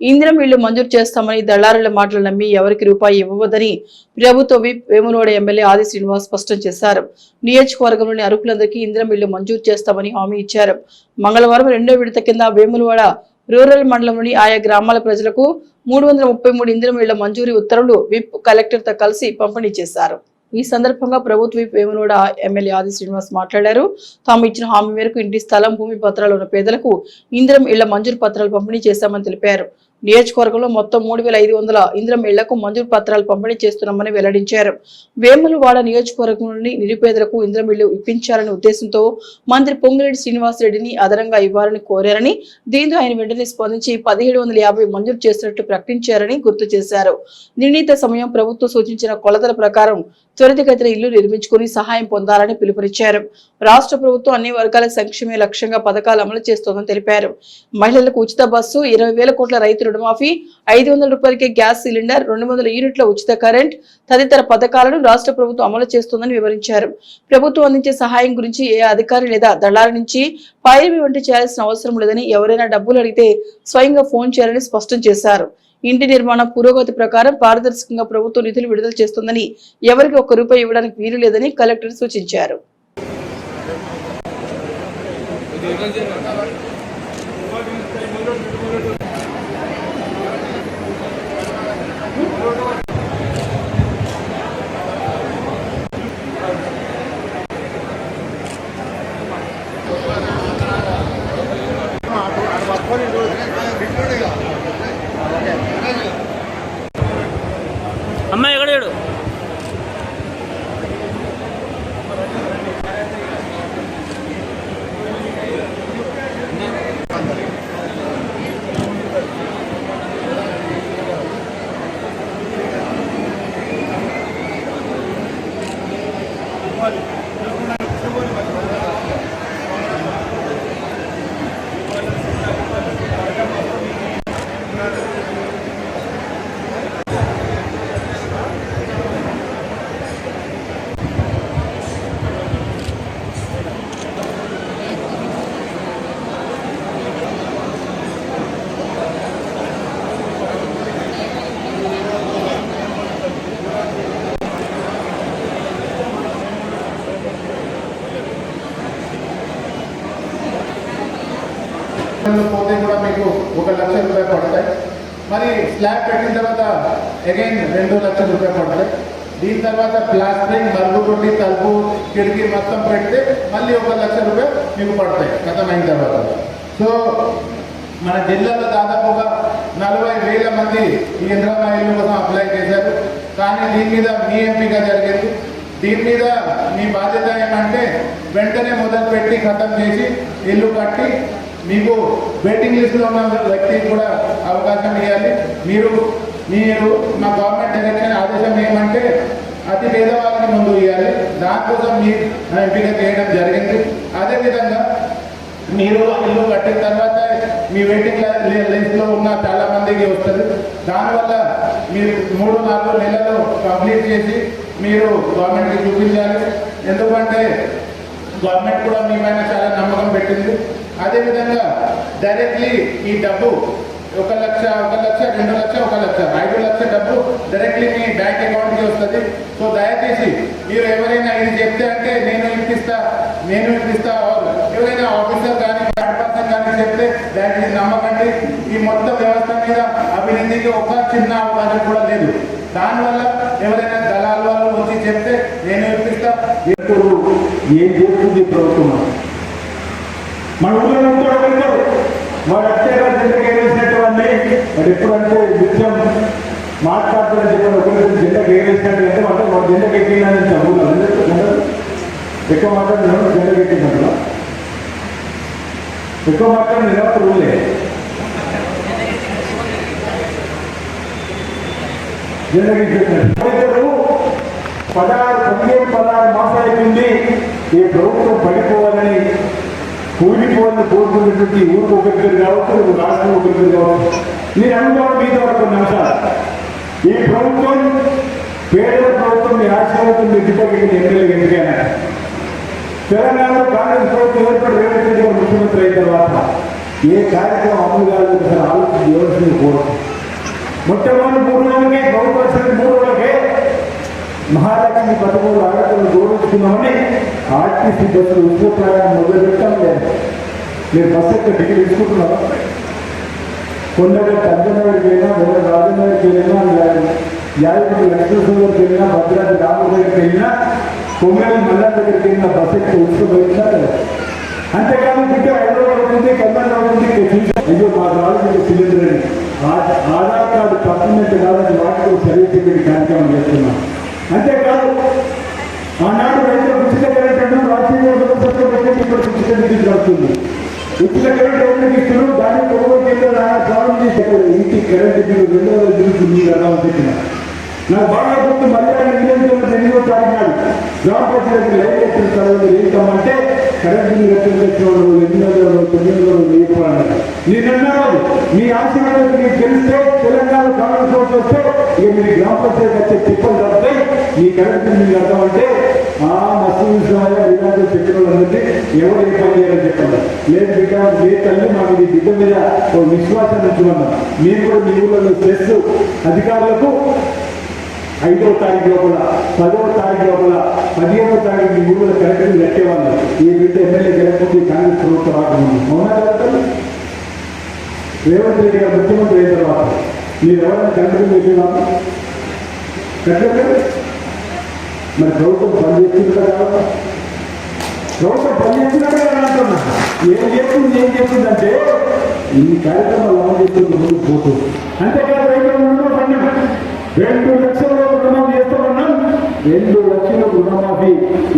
ఇందిరం ఇళ్ళు మంజూరు చేస్తామని దళారుల మాటలు నమ్మి ఎవరికి రూపాయి ఇవ్వవద్దని ప్రభుత్వ విప్ వేములవాడ ఎమ్మెల్యే ఆది శ్రీనివాస్ స్పష్టం చేశారు. నియోజకవర్గంలోని అరుకులందరికీ ఇందిరం ఇళ్ళు మంజూరు చేస్తామని హామీ ఇచ్చారు. మంగళవారం రెండో విడత కింద వేములవాడ రూరల్ మండలంలోని ఆయా గ్రామాల ప్రజలకు మూడు వందల ముప్పై మూడు ఇందిరం ఇళ్ళ మంజూరీ ఉత్తర్వులు విప్ కలెక్టర్తో కలిసి పంపిణీ చేశారు. ఈ సందర్భంగా ప్రభుత్వ విప్ ఎమ్మెల్యే ఆది శ్రీనివాస్ మాట్లాడారు. తాము ఇచ్చిన హామీ మేరకు ఇంటి స్థలం భూమి పత్రాలు ఉన్న పేదలకు ఇందిరం ఇళ్ళ మంజూరు పత్రాలు పంపిణీ చేశామని తెలిపారు. నియోజకవర్గంలో మొత్తం మూడు వేల ఐదు వందల ఇంద్రం ఇళ్ళకు మంజూరు పత్రాలు పంపిణీ చేస్తున్నామని వెల్లడించారు. వేములవాడ నియోజకవర్గం నుండి నిరుపేదలకు ఇంద్రం ఇళ్ళు ఇప్పించాలనే ఉద్దేశంతో మంత్రి పొంగిరెడ్డి శ్రీనివాసరెడ్డిని అదనంగా ఇవ్వాలని కోరారని దీంతో ఆయన వెంటనే స్పందించి పదిహేడు వందల యాభై మంజూరు చేసినట్లు ప్రకటించారని గుర్తు చేశారు. నిర్ణీత సమయం ప్రభుత్వం సూచించిన కొలతల ప్రకారం త్వరితగతిన ఇల్లు నిర్మించుకుని సహాయం పొందాలని పిలుపునిచ్చారు. రాష్ట్ర ప్రభుత్వం అన్ని వర్గాల సంక్షేమే లక్ష్యంగా పథకాలు అమలు చేస్తోందని తెలిపారు. మహిళలకు ఉచిత బస్సు ఇరవై వేల కోట్ల రైతు రుణమాఫీ ఐదు వందల రూపాయలకే గ్యాస్ సిలిండర్ రెండు వందల యూనిట్ల ఉచిత కరెంట్ తదితర పథకాలను రాష్ట్ర ప్రభుత్వం అమలు చేస్తోందని వివరించారు. ప్రభుత్వం అందించే సహాయం గురించి ఏ అధికారి లేదా దళారి నుంచి పైరవి వంటి చేయాల్సిన అవసరం లేదని ఎవరైనా డబ్బులు అడిగితే స్వయంగా ఫోన్ చేయాలని స్పష్టం చేశారు. ఇంటి నిర్మాణ పురోగతి ప్రకారం పారదర్శకంగా ప్రభుత్వం నిధులు విడుదల చేస్తుందని ఎవరికి ఒక్క రూపాయి ఇవ్వడానికి వీలు లేదని కలెక్టర్ సూచించారు. అమ్మాయి ఎక్కడ పోతే కూడా మీకు ఒక లక్ష రూపాయలు పడతాయి. మరి స్లాబ్ పెట్టిన తర్వాత అగైన్ రెండు లక్షల రూపాయలు పడతాయి. దీని తర్వాత ప్లాస్టిక్ కొట్టి తలుపు కిటికీ మొత్తం పెడితే మళ్ళీ ఒక లక్ష రూపాయలు మీకు పడతాయి. గతమైన అయిన తర్వాత. సో మన జిల్లాలో దాదాపుగా నలభై వేల మంది ఈ ఇంద్రమ్మ ఇల్లు కోసం అప్లై చేశారు. కానీ దీని మీద మీ ఎంపీగా జరిగింది. దీని మీద మీ బాధ్యత ఏమంటే వెంటనే మొదలుపెట్టి ఖతం చేసి ఇల్లు కట్టి మీకు వెయిటింగ్ లిస్ట్లో ఉన్న వ్యక్తికి కూడా అవకాశం ఇవ్వాలి. మీరు మీరు మా గవర్నమెంట్ డైరెక్షన్ ఆదేశం ఏమంటే అతి పేదవాళ్ళకి ముందు ఇవ్వాలి. దానికోసం మీ ఎంపిక చేయడం జరిగింది. అదేవిధంగా మీరు ఇల్లు కట్టిన తర్వాత మీ వెయిటింగ్ లిస్ట్లో ఉన్న చాలా మందికి వస్తుంది. దానివల్ల మీరు మూడు నాలుగు నెలలు కంప్లీట్ చేసి మీరు గవర్నమెంట్కి చూపించాలి. ఎందుకంటే గవర్నమెంట్ కూడా మీ పైన చాలా నమ్మకం పెట్టింది. అదేవిధంగా డైరెక్ట్లీ ఈ డబ్బు ఒక లక్ష ఒక లక్ష రెండు లక్ష ఒక లక్ష ఐదు లక్ష డబ్బు డైరెక్ట్లీ మీ బ్యాంక్ అకౌంట్కి వస్తుంది. సో దయచేసి మీరు ఎవరైనా ఇది చెప్తే అంటే నేను ఇప్పిస్తా నేను ఇప్పిస్తా ఎవరైనా ఆఫీసర్ కానీ థర్డ్ పర్సన్ కానీ చెప్తే దయచేసి నమ్మకండి. ఈ మొత్తం వ్యవస్థ మీద అభివృద్ధికి ఒక చిన్న అవకాశం కూడా లేదు. దానివల్ల ఎవరైనా దళాల వాళ్ళు వచ్చి చెప్తే నేను ఇప్పిస్తా. ఎప్పుడు ఏం చేస్తుంది ప్రభుత్వం? మన ఊళ్ళో ఉంటాడు వెళ్తారు వాడు అట్టేగా జెండకి వేసినట్టు వాడు ఎప్పుడంటే నిత్యం మాట్లాడుతున్న చెప్పిన ఒకరి జెండకి వేసినట్టు అంటే వాడు వాడు జెండకి ఎక్కిందని ఊళ్ళో. ఎక్కువ మాట్లాడుతున్నాను జెండకి ఎక్కినట్లు ఎక్కువ మాట్లాడిన నిలబడి ఊళ్ళే? జెండకి ఎక్కినట్టు పదహారు పదిహేను పదహారు మాసాల నుండి ఈ ప్రభుత్వం పడిపోవాలని కూలిపోవాలని కోరుకున్నటువంటి ఊరికి ఒకరిద్దరు కావచ్చు రాష్ట్రం ఒకరిద్దరు కావచ్చు. నేను అనుకోవడం మీద కొన్ని అంశాలు ఈ ప్రభుత్వం పేదల ప్రభుత్వం మీ ఆశీర్వాదం మీ దిబ్బకి ఎమ్మెల్యే ఎన్నికైనా తెలంగాణలో కాంగ్రెస్ ప్రభుత్వం ఏర్పడి రేవంత్ రెడ్డి గారు ముఖ్యమంత్రి అయిన తర్వాత ఏ కార్యక్రమం అమలు కాదు ఒకసారి ఆలోచన చేయవలసింది కోరుతుంది మొట్టమొదటి మూడు నెలలకే ప్రభుత్వం మూడు నెలలకే మహాలక్ష్మి పథకంలో ఆడపిల్లలు గౌరవిస్తున్నామని ఆర్టీసీ బస్సులు ఉచిత ప్రయాణం మొదలు పెట్టాం లేదు. మీరు బస్సు యొక్క టికెట్ తీసుకుంటున్నారా? కొండగా అంజనగర్కి వెళ్ళినా కొండ రాజనగర్కి వెళ్ళినా యాదగిరి లక్ష్మీశ్వరికి వెళ్ళినా భద్రాద్రి రాము దగ్గరికి వెళ్ళినా కొమ్మలి మల్లా దగ్గరికి వెళ్ళినా బస్సు ఎక్కి ఉచిత పోయిందా లేదా. అంతేకాదు బిడ్డ హైదరాబాద్ అవుతుంది కర్ణాటక అవుతుంది అయ్యో మా రాజు సిలిండర్ అని. ఆధార్ కార్డు తప్పనట్టు కాదని వాటితో సర్వీస్ ఇవ్వని కార్యక్రమం చేస్తున్నాం. అంతేకాదు ఆనాడు రైతులకు ఉచిత కరెంట్ అంటే రాజకీయ ప్రభుత్వం పెట్టి ఇప్పుడు ఉచిత విద్యుత్ వస్తుంది ఉచిత కరెంట్ ఎవరికి ఇస్తున్నారు? దాన్ని కొనుగోలు కేంద్రాలు ఆయన ప్రారంభం చేశారు ఇంటి కరెంట్ బిల్లు రెండు వందల బిల్లు మీరు అలా చెప్పిన నాకు బాగా గుర్తు మలయాళ నియోజకవర్గం ఎనిమిదో తారీఖు నాడు గ్రామ పంచాయతీ లైవ్ ఎత్తిన తర్వాత ఏంటంటే కరెంట్ బిల్లు ఎత్తులు తెచ్చిన ఎనిమిది వందలు తొమ్మిది వందలు వేయకూడదు నేను అన్నాను మీ ఆశీర్వాదం మీకు తెలిస్తే తెలంగాణ కాంగ్రెస్ ఓట్లు వస్తే ఇక మీరు గ్రామ పంచాయతీ వచ్చే తిప్పలు తప్పితే మీ కరెంట్ బిల్లు మీకు అర్థమంటే ఆ మస్తు విషయమయ్యా ఇలాంటి చెప్పిన వాళ్ళందరినీ ఎవరు ఏ పని చేయాలని చెప్పండి. లేదు బిడ్డ లేదు తల్లి మాకు మీ బిడ్డ మీద ఒక విశ్వాసం ఉంచుకున్నాం మీరు కూడా మీ ఊళ్ళో స్ట్రెస్ అధికారులకు ఐదో తారీఖు లోపల పదవ తారీఖు లోపల పదిహేనో తారీఖు మీ ఊళ్ళో కరెక్ట్ కట్టేవాళ్ళు ఈ బిడ్డ ఎమ్మెల్యే గెలకపోతే కాంగ్రెస్ ప్రభుత్వం రాకముందు. అవునా కదా రేవంత్ రెడ్డి గారు ముఖ్యమంత్రి అయిన తర్వాత మీరు ఎవరైనా కరెక్ట్ పెట్టినా కట్టలేదు మరి ప్రభుత్వం పనిచేస్తుంది కదా? ప్రభుత్వం పనిచేస్తున్నట్టు కదా అంటున్నా. ఏం చేస్తుంది ఏం చేస్తుందంటే ఈ కార్యక్రమాలు అమలు చేస్తుంది ముందుకు పోతుంది అంతేకాదు రెండు లక్షల రుణమాఫీ చేస్తామన్నాం? రెండు లక్షల రుణమాఫీ.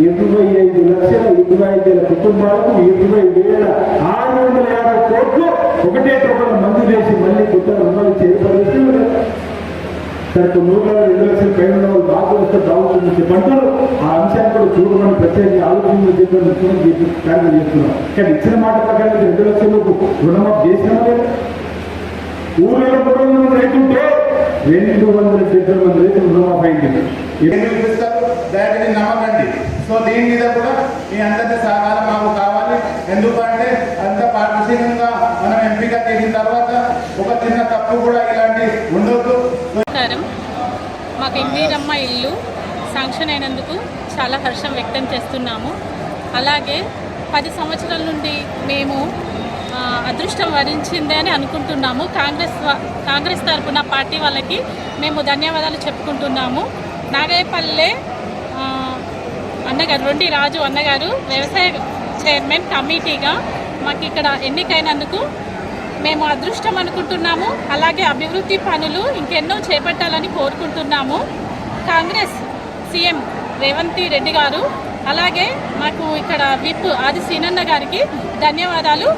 ఇరవై ఐదు లక్షల ఇరవై ఐదు వేల కుటుంబాలకు ఇరవై వేల ఆరు వందల యాభై కోట్లు ఒకటే తోటల మందు చేసి మళ్ళీ కొత్త రుణాలు చేరుపరుస్తుంది సరే నూట రెండు లక్షల పైన వాళ్ళు బాగా వస్తే బాగుంటుంది చెప్పంటారు ఆ అంశాన్ని కూడా చూడమని ప్రత్యేక ఆలోచన చెప్పని చెప్పి కార్యం చేస్తున్నాం కానీ ఇచ్చిన మాట ప్రకారం రెండు లక్షలకు రుణమాఫీ చేసినా లేదు. ఊళ్ళో వందల మంది రైతుంటే రెండు వందల డెబ్బై మంది అయింది చూపిస్తారు దయచేసి నమ్మకండి. సో దీని మీద కూడా మీ అందరి సహకారం మాకు కావాలి. ఎందుకంటే అంత పారదర్శకంగా మనం ఎంపిక చేసిన తర్వాత ఒక చిన్న తప్పు కూడా ఇలాంటి ఉండొద్దు. నమస్కారం. మాకు ఇందిరమ్మ ఇల్లు శాంక్షన్ అయినందుకు చాలా హర్షం వ్యక్తం చేస్తున్నాము. అలాగే పది సంవత్సరాల నుండి మేము అదృష్టం వరించింది అని అనుకుంటున్నాము. కాంగ్రెస్ కాంగ్రెస్ తరపున పార్టీ వాళ్ళకి మేము ధన్యవాదాలు చెప్పుకుంటున్నాము. నాగయ్యపల్లె అన్నగారు రొండి రాజు అన్నగారు వ్యవసాయ చైర్మన్ కమిటీగా మాకు ఇక్కడ ఎన్నికైనందుకు మేము అదృష్టం అనుకుంటున్నాము. అలాగే అభివృద్ధి పనులు ఇంకెన్నో చేపట్టాలని కోరుకుంటున్నాము. కాంగ్రెస్ సీఎం రేవంత్ రెడ్డి గారు అలాగే మాకు ఇక్కడ విప్ ఆది సీనన్న గారికి ధన్యవాదాలు.